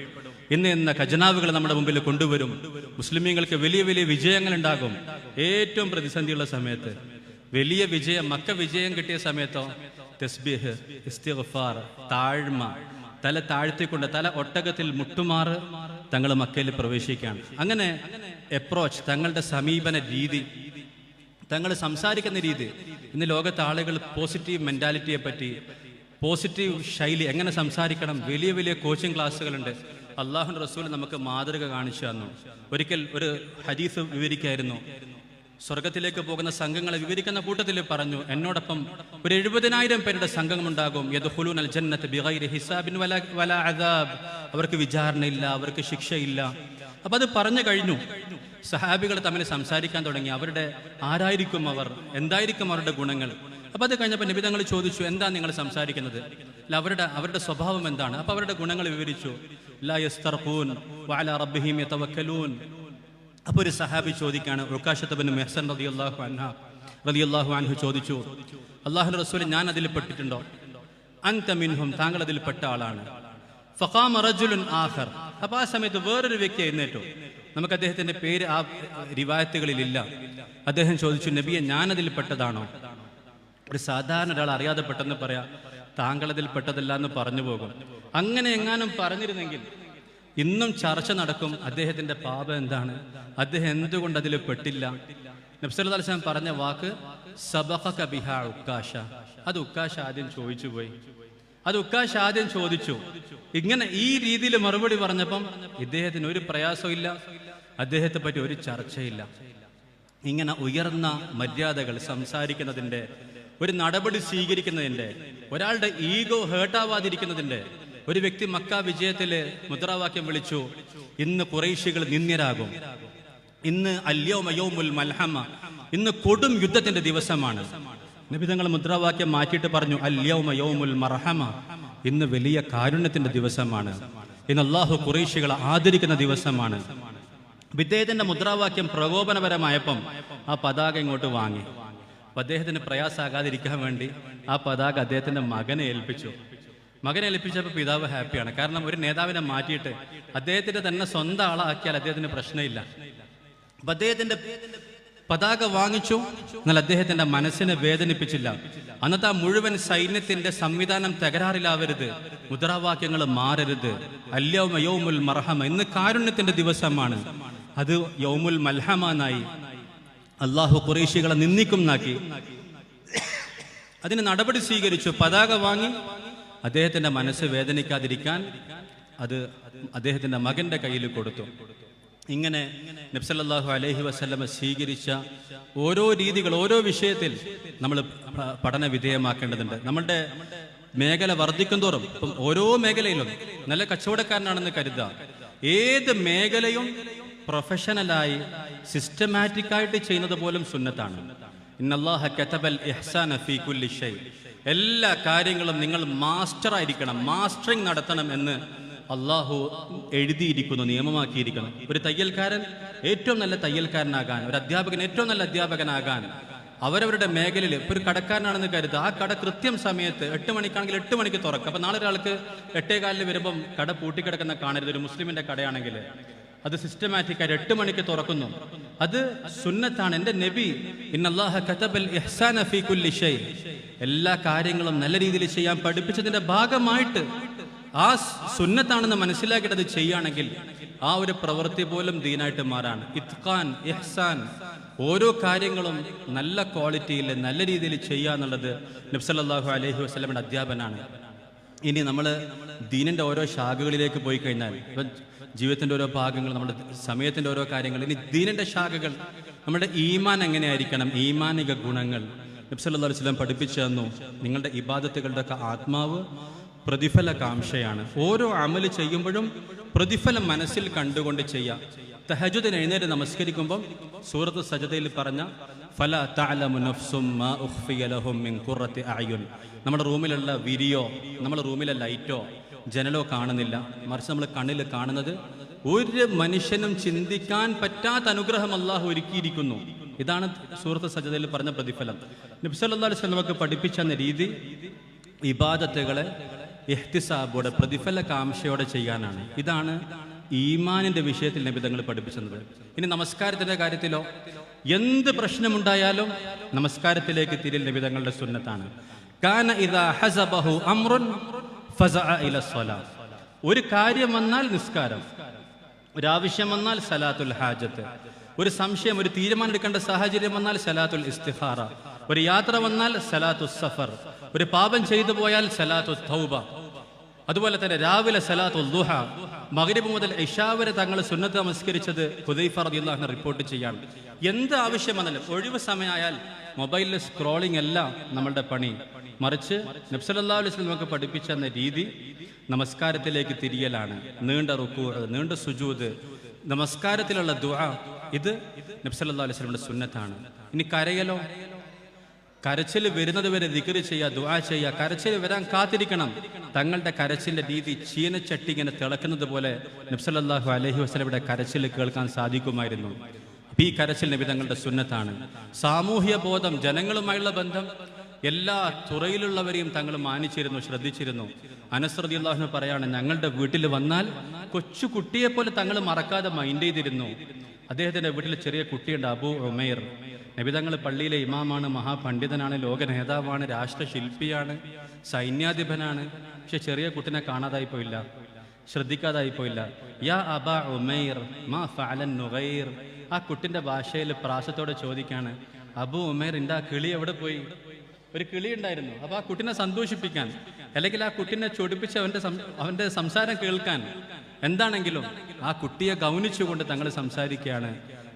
ഇന്ന് ഇന്ന് ഖജനാവുകൾ നമ്മുടെ മുമ്പിൽ കൊണ്ടുവരും. മുസ്ലിമീങ്ങൾക്ക് വലിയ വലിയ വിജയങ്ങൾ ഉണ്ടാകും ഏറ്റവും പ്രതിസന്ധിയുള്ള സമയത്ത്. വലിയ വിജയം മക്ക വിജയം കിട്ടിയ സമയത്തോ? തസ്ബീഹ് ഇസ്തിഗ്ഫാർ താഴ്മ തല താഴ്ത്തിക്കൊണ്ട് തല ഒട്ടകത്തിൽ മുട്ടുമാറ് തങ്ങൾ മക്കയിൽ പ്രവേശിക്കുകയാണ്. അങ്ങനെ അപ്രോച്ച് തങ്ങളുടെ സമീപന രീതി തങ്ങൾ സംസാരിക്കുന്ന രീതി. ഇന്ന് ലോകത്തെ ആളുകൾ പോസിറ്റീവ് മെന്റാലിറ്റിയെ പറ്റി പോസിറ്റീവ് ശൈലി എങ്ങനെ സംസാരിക്കണം വലിയ വലിയ കോച്ചിങ് ക്ലാസ്സുകളുണ്ട് അള്ളാഹു റസൂൽ നമുക്ക് മാതൃക കാണിച്ചു തന്നു. ഒരിക്കൽ ഒരു ഹദീസ് വിവരിക്കായിരുന്നു. സ്വർഗത്തിലേക്ക് പോകുന്ന സംഘങ്ങളെ വിവരിക്കുന്ന കൂട്ടത്തിൽ പറഞ്ഞു എന്നോടൊപ്പം ഒരു എഴുപതിനായിരം പേരുടെ സംഘമുണ്ടാകും ഉണ്ടാകും ബിഗൈരി ഹിസാബിൻ അദാബ്. അവർക്ക് വിചാരണയില്ല അവർക്ക് ശിക്ഷയില്ല. അപ്പൊ അത് പറഞ്ഞു കഴിഞ്ഞു. സഹാബികൾ തമ്മിൽ സംസാരിക്കാൻ തുടങ്ങി. അവരുടെ ആരായിരിക്കും അവർ? എന്തായിരിക്കും അവരുടെ ഗുണങ്ങൾ? അപ്പൊ അത് കഴിഞ്ഞപ്പോൾ നിബിതങ്ങൾ ചോദിച്ചു എന്താ നിങ്ങൾ സംസാരിക്കുന്നത്? അല്ല അവരുടെ അവരുടെ സ്വഭാവം എന്താണ്? അപ്പൊ അവരുടെ ഗുണങ്ങൾ വിവരിച്ചു. റബ്ബിഹിം യതവക്കലൂൻ. അപ്പോൾ ഒരു സഹാബി ചോദിക്കാണ് അൻഹ ചോദിച്ചു അള്ളാഹു റസൂൽ ഞാൻ അതിൽ പെട്ടിട്ടുണ്ടോ? അൻ തമിൻഹും താങ്കൾ അതിൽ പെട്ട ആളാണ്. ഫഖാമ റജുലുൻ ആഖർ. അപ്പോൾ ആ സമയത്ത് വേറൊരു വ്യക്തി എഴുന്നേറ്റു. നമുക്ക് അദ്ദേഹത്തിന്റെ പേര് ആ റിവായത്തുകളിലില്ല. അദ്ദേഹം ചോദിച്ചു നബിയെ ഞാനതിൽ പെട്ടതാണോ? ഒരു സാധാരണ ഒരാൾ അറിയാതെ പെട്ടെന്ന് പറയാ താങ്കൾ അതിൽ പെട്ടതല്ല എന്ന് പറഞ്ഞു പോകും. അങ്ങനെ എങ്ങാനും പറഞ്ഞിരുന്നെങ്കിൽ ഇന്നും ചർച്ച നടക്കും അദ്ദേഹത്തിന്റെ പാപം എന്താണ്? അദ്ദേഹം എന്തുകൊണ്ട് അതിൽ പെട്ടില്ല? നബ്സലാം പറഞ്ഞ വാക്ക് സബഹ കബിഹ ഉക്കാശ. അത് ഉക്കാശ ആദ്യം ചോദിച്ചു പോയി അത് ഉക്കാശ് ആദ്യം ചോദിച്ചു. ഇങ്ങനെ ഈ രീതിയിൽ മറുപടി പറഞ്ഞപ്പം ഇദ്ദേഹത്തിന് ഒരു പ്രയാസവും ഇല്ല അദ്ദേഹത്തെ പറ്റി ഒരു ചർച്ചയില്ല. ഇങ്ങനെ ഉയർന്ന മര്യാദകൾ സംസാരിക്കുന്നതിന്റെ ഒരു നടപടി സ്വീകരിക്കുന്നതിന്റെ ഒരാളുടെ ഈഗോ ഹേർട്ടാവാതിരിക്കുന്നതിന്റെ ഒരു വ്യക്തി മക്ക വിജയത്തിൽ മുദ്രാവാക്യം വിളിച്ചു ഇന്ന് കുറേശികൾ നിന്ദ്യരാകും. ഇന്ന് അല്യോമയോമുൽ മൽഹമ. ഇന്ന് കൊടും യുദ്ധത്തിന്റെ ദിവസമാണ്. നബിതങ്ങൾ മുദ്രാവാക്യം മാറ്റിയിട്ട് പറഞ്ഞു അല്യോമയോമുൽ മർഹമ. ഇന്ന് വലിയ കാരുണ്യത്തിന്റെ ദിവസമാണ്. ഇന്ന് അള്ളാഹു കുറേശികളെ ആദരിക്കുന്ന ദിവസമാണ്. വിദ്ദേഹത്തിന്റെ മുദ്രാവാക്യം പ്രകോപനപരമായപ്പം ആ പതാക ഇങ്ങോട്ട് വാങ്ങി. അപ്പൊ അദ്ദേഹത്തിന് പ്രയാസാകാതിരിക്കാൻ വേണ്ടി ആ പതാക അദ്ദേഹത്തിന്റെ മകനെ ഏൽപ്പിച്ചു. മകനെ ഏൽപ്പിച്ചപ്പോൾ പിതാവ് ഹാപ്പിയാണ്. കാരണം ഒരു നേതാവിനെ മാറ്റിയിട്ട് അദ്ദേഹത്തിന്റെ തന്നെ സ്വന്തം ആളാക്കിയാൽ അദ്ദേഹത്തിന് പ്രശ്നമില്ല. അപ്പൊ അദ്ദേഹത്തിന്റെ പതാക വാങ്ങിച്ചു എന്നാൽ അദ്ദേഹത്തിന്റെ മനസ്സിനെ വേദനിപ്പിച്ചില്ല. അന്നത്തെ ആ മുഴുവൻ സൈന്യത്തിന്റെ സംവിധാനം തകരാറിലാവരുത്. മുദ്രാവാക്യങ്ങൾ മാറരുത്. അല്ലോ യോമുൽ മർഹമ ഇന്ന് കാരുണ്യത്തിന്റെ ദിവസമാണ്. അത് യോമുൽ മൽഹമാനായി അള്ളാഹു കുറേശികളെ നിന്ദിക്കും നാക്കി അതിന് നടപടി സ്വീകരിച്ചു. പതാക വാങ്ങി. അദ്ദേഹത്തിന്റെ മനസ്സ് വേദനിക്കാതിരിക്കാൻ അത് അദ്ദേഹത്തിന്റെ മകന്റെ കയ്യിൽ കൊടുത്തു. ഇങ്ങനെ നബ്സല്ലാഹു അലഹി വസല്ലമ സ്വീകരിച്ച ഓരോ രീതികൾ ഓരോ വിഷയത്തിൽ നമ്മൾ പഠന വിധേയമാക്കേണ്ടതുണ്ട്. നമ്മളുടെ മേഖല വർദ്ധിക്കും തോറും ഇപ്പം ഓരോ മേഖലയിലും നല്ല കച്ചവടക്കാരനാണെന്ന് കരുതുക. ഏത് മേഖലയും പ്രൊഫഷണലായി സിസ്റ്റമാറ്റിക്കായിട്ട് ചെയ്യുന്നത് പോലും സുന്നത്താണ്. ഇന്നല്ലാഹ കതബൽ ഫീ കുല്ലി ഷൈ. എല്ലാ കാര്യങ്ങളും നിങ്ങൾ മാസ്റ്റർ ആയിരിക്കണം മാസ്റ്ററിങ് നടത്തണം എന്ന് അള്ളാഹു എഴുതിയിരിക്കുന്നു നിയമമാക്കിയിരിക്കുന്നു. ഒരു തയ്യൽക്കാരൻ ഏറ്റവും നല്ല തയ്യൽക്കാരനാകാൻ ഒരു അധ്യാപകൻ ഏറ്റവും നല്ല അധ്യാപകനാകാൻ അവരവരുടെ മേഖലയിൽ ഇപ്പൊ ഒരു കടക്കാരനാണെന്ന് കരുതുക. ആ കട കൃത്യം സമയത്ത് എട്ട് മണിക്കാണെങ്കിൽ എട്ട് മണിക്ക് തുറക്കും. അപ്പൊ നാളെ ഒരാൾക്ക് എട്ടേകാലിൽ വരുമ്പം കട പൂട്ടിക്കിടക്കുന്ന കാണരുത്. ഒരു മുസ്ലിമിന്റെ കടയാണെങ്കിൽ അത് സിസ്റ്റമാറ്റിക് ആയിട്ട് എട്ട് മണിക്ക് തുറക്കുന്നു. അത് സുന്നത്താണ്. എന്റെ നബി ഇന്നല്ലാഹ കതബൽ ഫീ കുല്ലി ഷൈ. എല്ലാ കാര്യങ്ങളും നല്ല രീതിയിൽ ചെയ്യാൻ പഠിപ്പിച്ചതിന്റെ ഭാഗമായിട്ട് ആ സുന്നത്താണെന്ന് മനസ്സിലാക്കിയിട്ട് അത് ചെയ്യുകയാണെങ്കിൽ ആ ഒരു പ്രവൃത്തി പോലും ദീനായിട്ട് മാറാണ്. ഇത്ഖാൻ ഇഹ്സാൻ ഓരോ കാര്യങ്ങളും നല്ല ക്വാളിറ്റിയിൽ നല്ല രീതിയിൽ ചെയ്യുക എന്നുള്ളത് നബ്സല്ലാഹു അലഹി വസ്ലമിന്റെ അധ്യാപനാണ്. ഇനി നമ്മൾ ദീനിന്റെ ഓരോ ശാഖകളിലേക്ക് പോയി കഴിഞ്ഞാൽ ഇപ്പം ജീവിതത്തിന്റെ ഓരോ ഭാഗങ്ങൾ നമ്മുടെ സമയത്തിന്റെ ഓരോ കാര്യങ്ങൾ ഇനി ദീനിന്റെ ശാഖകൾ നമ്മുടെ ഈമാൻ എങ്ങനെയായിരിക്കണം? ഈമാനിക ഗുണങ്ങൾ. നബ്സല്ലാ വസ്ലം പഠിപ്പിച്ചു തന്നു നിങ്ങളുടെ ഇബാദത്തുകളുടെ ഒക്കെ ആത്മാവ് പ്രതിഫല കാംക്ഷയാണ് ഓരോ അമൽ ചെയ്യുമ്പോഴും പ്രതിഫലം മനസ്സിൽ കണ്ടുകൊണ്ട് ചെയ്യാം. തഹജുദിന് എഴുന്നേറ്റ് നമസ്കരിക്കുമ്പം സൂറത്ത് സജതയിൽ പറഞ്ഞ ഫല അഅയുൻ. നമ്മുടെ റൂമിലുള്ള വിരിയോ നമ്മുടെ റൂമിലെ ലൈറ്റോ ജനലോ കാണുന്നില്ല. മറിച്ച് നമ്മൾ കണ്ണിൽ കാണുന്നത് ഒരു മനുഷ്യനും ചിന്തിക്കാൻ പറ്റാത്ത അനുഗ്രഹം അള്ളാഹു ഒരുക്കിയിരിക്കുന്നു. ഇതാണ് സൂറത്ത് സജതയിൽ പറഞ്ഞ പ്രതിഫലം. നബ്സല്ലാ അലൈഹി പഠിപ്പിച്ചെന്ന രീതി ഇബാദത്തുകളെ ഇഹ്തിസാബോടെ പ്രതിഫല കാംക്ഷയോടെ ചെയ്യാനാണ്. ഇതാണ് ഈമാനിന്റെ വിഷയത്തിൽ നബിതങ്ങൾ പഠിപ്പിച്ചത്. ഇനി നമസ്കാരത്തിന്റെ കാര്യത്തിലോ എന്ത് പ്രശ്നമുണ്ടായാലും നമസ്കാരത്തിലേക്ക് തിരിൽ നബിതങ്ങളുടെ സുന്നത്താണ്. കാന ഇദാ ഹസബഹു ഒരു കാര്യം വന്നാൽ നിസ്കാരം ഒരു ആവശ്യം വന്നാൽ സലാത്തുൽ ഹാജത്ത് ഒരു സംശയം ഒരു തീരുമാനം എടുക്കേണ്ട സാഹചര്യം വന്നാൽ സലാത്തുൽ ഇസ്തിഹാറ ഒരു യാത്ര വന്നാൽ സലാത്തു സഫർ ഒരു പാപം ചെയ്തു പോയാൽ സലാത്തു തൗബ. അതുപോലെ തന്നെ രാവിലെ സലാത്ത് ദുഹ. മഗ്രിബ് മുതൽ ഇഷാ വരെ തങ്ങൾ സുന്നത്ത് നമസ്കരിച്ചത് ഹുദൈഫ റളിയല്ലാഹു റിപ്പോർട്ട് ചെയ്യാണ്. എന്ത് ആവശ്യമെന്നല്ല ഒഴിവ് സമയമായാൽ മൊബൈലിൽ സ്ക്രോളിംഗ് അല്ല നമ്മളുടെ പണി. മറിച്ച് നബ്സല്ലാ അലൈഹി നമുക്ക് പഠിപ്പിച്ച എന്ന രീതി നമസ്കാരത്തിലേക്ക് തിരിയലാണ്. നീണ്ട റുക്കൂ നീണ്ട സുജൂദ് നമസ്കാരത്തിലുള്ള ദുആ. ഇത് നബ്സല്ലാ അലൈഹി വസല്ലമയുടെ സുന്നത്താണ്. ഇനി കരയലോ? കരച്ചിൽ വരുന്നത് വരെ ദിക്കറ് ചെയ്യുക ദുആ ചെയ്യുക കരച്ചിൽ വരാൻ കാത്തിരിക്കണം. തങ്ങളുടെ കരച്ചിലിന്റെ രീതി ചീനച്ചട്ടി ഇങ്ങനെ തിളക്കുന്നത് പോലെ നബ്സലാഹു അലഹി വസ്ലമിയുടെ കരച്ചിൽ കേൾക്കാൻ സാധിക്കുമായിരുന്നു. ഈ കരച്ചിൽ നബി തങ്ങളുടെ സുന്നത്താണ്. സാമൂഹ്യ ബോധം ജനങ്ങളുമായുള്ള ബന്ധം എല്ലാ തുറയിലുള്ളവരെയും തങ്ങൾ മാനിച്ചിരുന്നു ശ്രദ്ധിച്ചിരുന്നു. അനസ്രതി അള്ളാഹുന് പറയാണ് ഞങ്ങളുടെ വീട്ടിൽ വന്നാൽ കൊച്ചു കുട്ടിയെ പോലെ തങ്ങൾ മറക്കാതെ മൈൻഡ് ചെയ്തിരുന്നു. അദ്ദേഹത്തിന്റെ വീട്ടിൽ ചെറിയ കുട്ടിയുണ്ട് അബു ഉമൈർ. നബിതങ്ങൾ പള്ളിയിലെ ഇമാമാണ് മഹാപണ്ഡിതനാണ് ലോക നേതാവാണ് രാഷ്ട്രശില്പിയാണ് സൈന്യാധിപനാണ്. പക്ഷെ ചെറിയ കുട്ടിനെ കാണാതായി പോയില്ല ശ്രദ്ധിക്കാതായി പോയില്ല. യാ അബ ഉമൈർ മാ ഫാലൻ നുഗൈർ. ആ കുട്ടിന്റെ ഭാഷയിൽ പ്രാസത്തോടെ ചോദിക്കാണ് അബു ഉമൈർ ആ കിളി എവിടെ പോയി? ഒരു കിളി ഉണ്ടായിരുന്നു. അപ്പൊ ആ കുട്ടിനെ സന്തോഷിപ്പിക്കാൻ അല്ലെങ്കിൽ ആ കുട്ടിനെ ചൊടിപ്പിച്ച് അവന്റെ അവന്റെ സംസാരം കേൾക്കാൻ എന്താണെങ്കിലും ആ കുട്ടിയെ ഗൗനിച്ചുകൊണ്ട് തങ്ങൾ സംസാരിക്കുകയാണ്.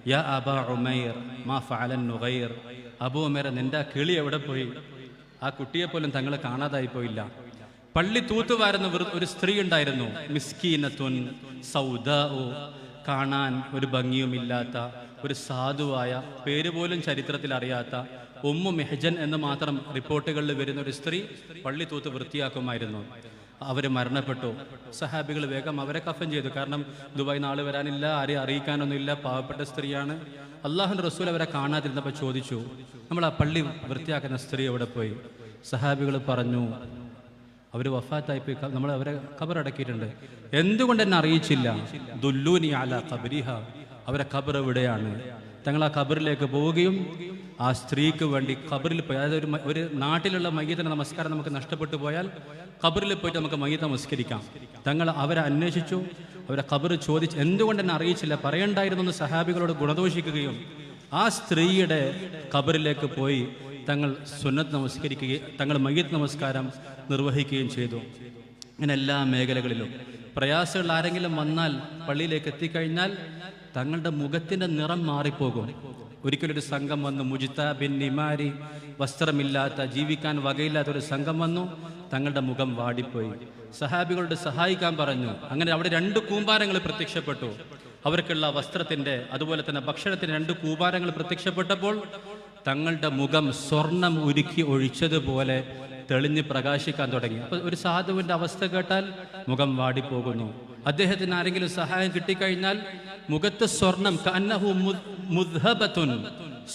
യാ അബാ ഉമൈർ മാ ഫഅലൻ നുഗൈർ. അബു ഉമേർ നിന്റെ ആ കിളി എവിടെ പോയി? ആ കുട്ടിയെ പോലും തങ്ങൾ കാണാതായി പോയില്ല. പള്ളി തൂത്തുവാരുന്ന വരുന്ന ഒരു സ്ത്രീ ഉണ്ടായിരുന്നു. മിസ്കീനത്തുൻ സൗദാഉ. കാണാൻ ഒരു ഭംഗിയുമില്ലാത്ത ഒരു സാധുവായ പേര് പോലും ചരിത്രത്തിൽ അറിയാത്ത ഉമ്മു മെഹജൻ എന്ന് മാത്രം റിപ്പോർട്ടുകളിൽ വരുന്ന ഒരു സ്ത്രീ പള്ളി തൂത്ത് വൃത്തിയാക്കുമായിരുന്നു. അവർ മരണപ്പെട്ടു. സഹാബികൾ വേഗം അവരെ കഫൻ ചെയ്തു. കാരണം ദുബായ് നാളെ വരാനില്ല ആരെയും അറിയിക്കാനൊന്നുമില്ല. പാവപ്പെട്ട സ്ത്രീയാണ്. അള്ളാഹുന്റെ റസൂൽ അവരെ കാണാതിരുന്നപ്പോൾ ചോദിച്ചു നമ്മൾ ആ പള്ളി വൃത്തിയാക്കുന്ന സ്ത്രീ അവിടെ പോയി? സഹാബികൾ പറഞ്ഞു അവർ വഫാത്തായി പോയി നമ്മൾ അവരെ ഖബറടക്കിയിട്ടുണ്ട് എന്തുകൊണ്ട് എന്നെ അറിയിച്ചില്ല? ദുല്ലൂനി അല ഖബരിഹ. അവരെ ഖബർ എവിടെയാണ്? തങ്ങൾ ആ ഖബറിലേക്ക് പോവുകയും ആ സ്ത്രീക്ക് വേണ്ടി ഖബറിൽ പോയി. അതായത് ഒരു ഒരു നാട്ടിലുള്ള മയ്യത്തിന്റെ നമസ്കാരം നമുക്ക് നഷ്ടപ്പെട്ടു പോയാൽ ഖബറിൽ പോയിട്ട് നമുക്ക് മയ്യത്ത് നമസ്കരിക്കാം. തങ്ങൾ അവരെ അന്വേഷിച്ചു. അവരെ ഖബർ ചോദിച്ചു എന്തുകൊണ്ട് എന്നെ അറിയിച്ചില്ല. പറയണ്ടായിരുന്നു എന്ന് സഹാബികളോട് ഗുണദോഷിക്കുകയും ആ സ്ത്രീയുടെ ഖബറിലേക്ക് പോയി തങ്ങൾ സുന്നത്ത് നമസ്കരിക്കുകയും തങ്ങൾ മയ്യത്ത് നമസ്കാരം നിർവഹിക്കുകയും ചെയ്തു. ഇങ്ങനെ എല്ലാ മേഖലകളിലും പ്രയാസങ്ങൾ ആരെങ്കിലും വന്നാൽ പള്ളിയിലേക്ക് എത്തിക്കഴിഞ്ഞാൽ തങ്ങളുടെ മുഖത്തിന്റെ നിറം മാറിപ്പോകും. ഒരിക്കലൊരു സംഘം വന്നു. മുജിത്ത ബിൻ നിമാരി വസ്ത്രമില്ലാത്ത ജീവിക്കാൻ വകയില്ലാത്ത ഒരു സംഘം വന്നു. തങ്ങളുടെ മുഖം വാടിപ്പോയി. സഹാബികളോട് സഹായിക്കാൻ പറഞ്ഞു. അങ്ങനെ അവിടെ രണ്ട് കൂമ്പാരങ്ങൾ പ്രത്യക്ഷപ്പെട്ടു. അവർക്കുള്ള വസ്ത്രത്തിന്റെ അതുപോലെ തന്നെ ഭക്ഷണത്തിന്റെ രണ്ട് കൂമ്പാരങ്ങൾ പ്രത്യക്ഷപ്പെട്ടപ്പോൾ തങ്ങളുടെ മുഖം സ്വർണം ഉരുക്കി ഒഴിച്ചതുപോലെ തെളിഞ്ഞ് പ്രകാശിക്കാൻ തുടങ്ങി. അപ്പൊ ഒരു സാധുവിന്റെ അവസ്ഥ കേട്ടാൽ മുഖം വാടിപ്പോകുന്നു. അദ്ദേഹത്തിന് ആരെങ്കിലും സഹായം കിട്ടിക്കഴിഞ്ഞാൽ മുഖത്ത് സ്വർണം കന്നഹു മുദ്- മുദ്ഹബത്തുൻ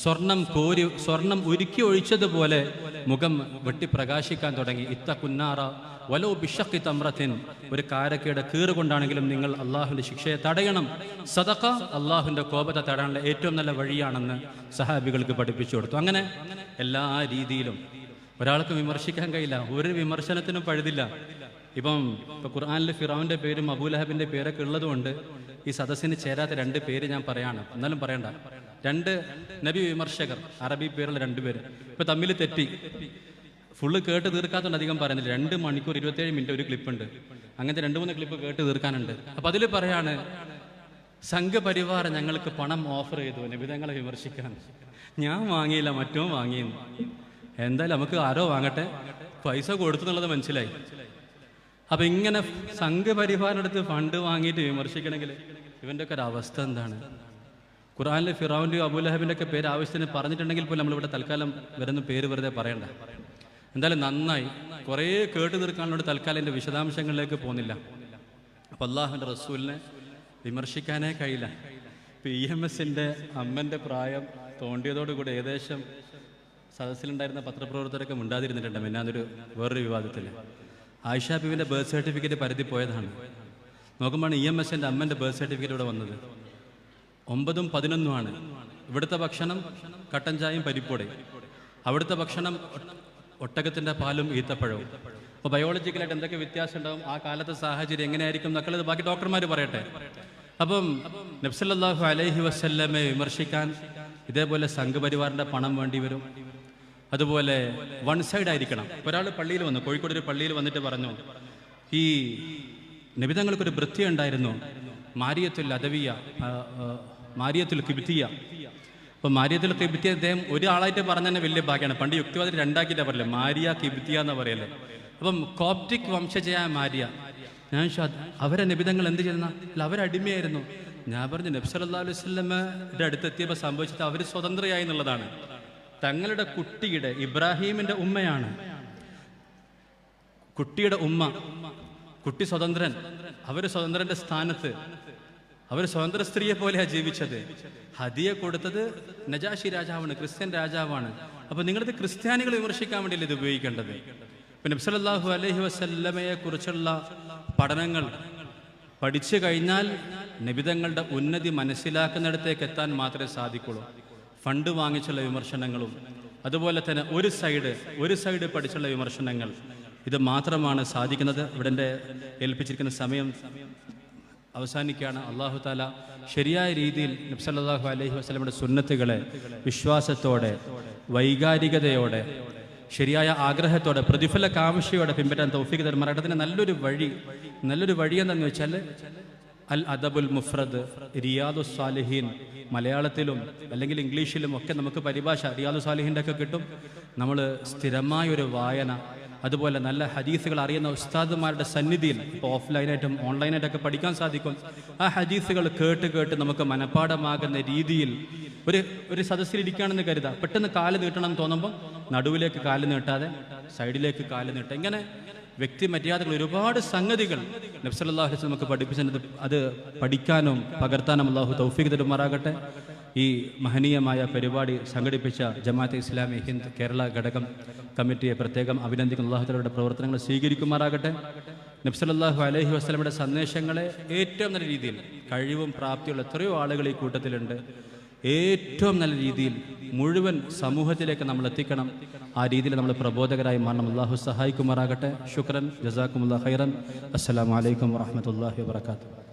സ്വർണം കോരി സ്വർണം ഉരുക്കി ഒഴിച്ചതുപോലെ മുഖം വെട്ടി പ്രകാശിക്കാൻ തുടങ്ങി. ഇത്ത കുന്നാറ വലോ ബിഷക്കി തമ്രത്തിൻ ഒരു കാരക്കയുടെ കീറ് കൊണ്ടാണെങ്കിലും നിങ്ങൾ അള്ളാഹുവിന്റെ ശിക്ഷയെ തടയണം. സദക്ക അള്ളാഹുവിന്റെ കോപത്തെ തടയാനുള്ള ഏറ്റവും നല്ല വഴിയാണെന്ന് സഹാബികൾക്ക് പഠിപ്പിച്ചു കൊടുത്തു. അങ്ങനെ എല്ലാ രീതിയിലും ഒരാൾക്ക് വിമർശിക്കാൻ കഴിയില്ല ഒരു വിമർശനത്തിനും പഴുതില്ല. ഇപ്പം ഇപ്പൊ ഖുർആാനിൽ ഫിറാവിന്റെ പേരും അബൂലഹബിന്റെ പേരൊക്കെ ഉള്ളതുകൊണ്ട് ഈ സദസ്സിന് ചേരാത്ത രണ്ട് പേര് ഞാൻ പറയാണ്. എന്നാലും പറയണ്ട. രണ്ട് നബി വിമർശകർ അറബി പേരുള്ള രണ്ട് പേര്. ഇപ്പൊ തമ്മിൽ തെറ്റി. ഫുള്ള് കേട്ട് തീർക്കാത്തതുകൊണ്ട് അധികം പറയുന്നില്ല. രണ്ട് മണിക്കൂർ ഇരുപത്തേഴ് മിനിറ്റ് ഒരു ക്ലിപ്പ് ഉണ്ട് അങ്ങനത്തെ രണ്ട് മൂന്ന് ക്ലിപ്പ് കേട്ട് തീർക്കാനുണ്ട്. അപ്പൊ അതിൽ പറയാണ് സംഘപരിവാർ ഞങ്ങൾക്ക് പണം ഓഫർ ചെയ്തു നിബിധങ്ങളെ വിമർശിക്കാൻ. ഞാൻ വാങ്ങിയില്ല മറ്റോ വാങ്ങിയെന്ന്. എന്തായാലും നമുക്ക് ആരോ വാങ്ങട്ടെ. പൈസ കൊടുത്തു എന്നുള്ളത് മനസ്സിലായി. അപ്പൊ ഇങ്ങനെ സംഘപരിവാറിനടുത്ത് ഫണ്ട് വാങ്ങിയിട്ട് വിമർശിക്കണമെങ്കിൽ ഇവന്റെ ഒക്കെ ഒരു അവസ്ഥ എന്താണ്? ഖുറാനിലെ ഫിറാവിന്റെയോ അബുലഹബിന്റെ ഒക്കെ പേര് ആവശ്യത്തിന് പറഞ്ഞിട്ടുണ്ടെങ്കിൽ പോലും നമ്മളിവിടെ തൽക്കാലം വരുന്ന പേര് വെറുതെ പറയണ്ട. എന്തായാലും നന്നായി. കുറേ കേട്ട് തീർക്കാനുള്ള തൽക്കാലം എന്റെ വിശദാംശങ്ങളിലേക്ക് പോകുന്നില്ല. അപ്പൊ അള്ളാഹുന്റെ റസൂലിനെ വിമർശിക്കാനേ കഴിയില്ല. പി എം എസിന്റെ അമ്മന്റെ പ്രായം തോണ്ടിയതോടുകൂടി ഏകദേശം സദസ്സിലുണ്ടായിരുന്ന പത്രപ്രവർത്തകരൊക്കെ മിണ്ടാതിരുന്നിട്ടുണ്ട് മിന്നാന്നൊരു വേറൊരു വിവാദത്തിൽ ആയിഷ ബിവിന്റെ ബർത്ത് സർട്ടിഫിക്കറ്റ് പരിധി പോയതാണ്. നോക്കുമ്പോൾ ഇ എം എസ് എന്റെ അമ്മന്റെ ബർത്ത് സർട്ടിഫിക്കറ്റ് ഇവിടെ വന്നത്. ഒമ്പതും പതിനൊന്നുമാണ് ഇവിടുത്തെ ഭക്ഷണം കട്ടൻ ചായയും പരിപ്പോടെ അവിടുത്തെ ഭക്ഷണം ഒട്ടകത്തിന്റെ പാലും ഈത്തപ്പഴവും. അപ്പോൾ ബയോളജിക്കലായിട്ട് എന്തൊക്കെ വ്യത്യാസം ഉണ്ടാവും? ആ കാലത്തെ സാഹചര്യം എങ്ങനെയായിരിക്കും എന്നൊക്കെ ബാക്കി ഡോക്ടർമാർ പറയട്ടെ. അപ്പം നബ്സല്ലാഹു അലൈഹി വസ്ല്ലമ്മയെ വിമർശിക്കാൻ ഇതേപോലെ സംഘപരിവാറിന്റെ പണം വേണ്ടി വരും. അതുപോലെ വൺ സൈഡ് ആയിരിക്കണം. ഒരാൾ പള്ളിയിൽ വന്നു കോഴിക്കോട് ഒരു പള്ളിയിൽ വന്നിട്ട് പറഞ്ഞു ഈ നിബിതങ്ങൾക്കൊരു വൃത്തി ഉണ്ടായിരുന്നു മാരിയത്തുൽ അദവിയ മാരിയത്തിൽ കിബിത്തിയ അപ്പോൾ മാരിയത്തുൽ കിബിത്തിയ അദ്ദേഹം ഒരാളായിട്ട് പറഞ്ഞ തന്നെ വലിയ ഭാഗ്യമാണ് പണ്ട് യുക്തിവാദി രണ്ടാക്കിയിട്ടാണ് പറയല്ലേ മാരിയ കിബിത്തിയ എന്ന് പറയല്ലേ അപ്പം കോപ്റ്റിക് വംശജയായ മാരിയ ഞാൻ അവരെ നിബിതങ്ങൾ എന്ത് ചെയ്യുന്ന അല്ല അവരടിമയായിരുന്നു ഞാൻ പറഞ്ഞു നബ്സല്ലാ അലൈഹി വസല്ലമയുടെ അടുത്തെത്തിയപ്പോൾ സംഭവിച്ചത് അവർ സ്വതന്ത്രയായി എന്നുള്ളതാണ്. തങ്ങളുടെ കുട്ടിയുടെ ഇബ്രാഹീമിന്റെ ഉമ്മയാണ്. കുട്ടിയുടെ ഉമ്മ കുട്ടി സ്വതന്ത്രൻ. അവർ സ്വതന്ത്രന്റെ സ്ഥാനത്ത്. അവർ സ്വതന്ത്ര സ്ത്രീയെ പോലെയാണ് ജീവിച്ചത്. ഹദിയ കൊടുത്തത് നജാഷി രാജാവാണ് ക്രിസ്ത്യൻ രാജാവാണ്. അപ്പൊ നിങ്ങളിത് ക്രിസ്ത്യാനികൾ വിമർശിക്കാൻ വേണ്ടിയല്ലേ ഇത് ഉപയോഗിക്കേണ്ടത്? പിന്നെ നബ്സലല്ലാഹു അലഹി വസല്ലമയെ കുറിച്ചുള്ള പഠനങ്ങൾ പഠിച്ചു കഴിഞ്ഞാൽ നിബിതങ്ങളുടെ ഉന്നതി മനസ്സിലാക്കുന്നിടത്തേക്ക് എത്താൻ മാത്രമേ സാധിക്കുള്ളൂ. ഫണ്ട് വാങ്ങിച്ചുള്ള വിമർശനങ്ങളും അതുപോലെ തന്നെ ഒരു സൈഡ് ഒരു സൈഡ് പഠിച്ചുള്ള വിമർശനങ്ങൾ. ഇത് മാത്രമാണ് സാധിക്കുന്നത്. ഇവിടെ ഏൽപ്പിച്ചിരിക്കുന്ന സമയം അവസാനിക്കുകയാണ്. അള്ളാഹു താല ശരിയായ രീതിയിൽ നബ്സല്ലാഹു അലഹി വസ്ലമിയുടെ സുന്നത്തുകളെ വിശ്വാസത്തോടെ വൈകാരികതയോടെ ശരിയായ ആഗ്രഹത്തോടെ പ്രതിഫല കാമശയോടെ പിൻപറ്റാൻ തൗഫീഖ് മറക്കത്തിന് നല്ലൊരു വഴി നല്ലൊരു വഴി എന്താണെന്ന് വെച്ചാൽ അൽ അദബുൽ മുഫ്രദ് റിയാദു സാലിഹീൻ മലയാളത്തിലും അല്ലെങ്കിൽ ഇംഗ്ലീഷിലും ഒക്കെ നമുക്ക് പരിഭാഷ റിയാദു സാലിഹിന്റെ ഒക്കെ കിട്ടും. നമ്മൾ സ്ഥിരമായൊരു വായന അതുപോലെ നല്ല ഹദീസുകൾ അറിയുന്ന ഉസ്താദുമാരുടെ സന്നിധിയിൽ ഇപ്പോൾ ഓഫ്ലൈനായിട്ടും ഓൺലൈനായിട്ടൊക്കെ പഠിക്കാൻ സാധിക്കും. ആ ഹദീസുകൾ കേട്ട് കേട്ട് നമുക്ക് മനഃപ്പാടമാകുന്ന രീതിയിൽ ഒരു ഒരു സദസ്സിൽ ഇരിക്കുകയാണെന്ന് കരുതാം. പെട്ടെന്ന് കാൽ നീട്ടണം എന്ന് തോന്നുമ്പോൾ നടുവിലേക്ക് കാൽ നീട്ടാതെ സൈഡിലേക്ക് കാൽ നീട്ടുക ഇങ്ങനെ വ്യക്തി മര്യാദകൾ ഒരുപാട് സംഗതികൾ നബ്സല്ലാഹു നമുക്ക് പഠിപ്പിച്ചത് അത് പഠിക്കാനും പകർത്താനും അള്ളാഹു തൗഫീഖ് തരുമാറാകട്ടെ. ഈ മഹനീയമായ പരിപാടി സംഘടിപ്പിച്ച ജമാഅത്തെ ഇസ്ലാമി ഹിന്ദ് കേരള ഘടകം കമ്മിറ്റിയെ പ്രത്യേകം അഭിനന്ദിക്കുന്ന. അള്ളാഹുത്തലയുടെ പ്രവർത്തനങ്ങൾ സ്വീകരിക്കുമാറാകട്ടെ. നബ്സലല്ലാഹു അലഹി വസ്ലമയുടെ സന്ദേശങ്ങളെ ഏറ്റവും നല്ല രീതിയിൽ കഴിവും പ്രാപ്തിയുള്ള എത്രയോ ആളുകൾ ഈ കൂട്ടത്തിലുണ്ട്. ഏറ്റവും നല്ല രീതിയിൽ മുഴുവൻ സമൂഹത്തിലേക്ക് നമ്മൾ എത്തിക്കണം. ആ രീതിയിൽ നമ്മൾ പ്രബോധകരായി മാറണം. അള്ളാഹു സഹായിക്കുമാറാകട്ടെ. ശുക്രൻ ജസാക്കുമുല്ലാ ഹൈറൻ അസ്സലാമു അലൈക്കും വറഹമത്തല്ലാഹി വാത്തു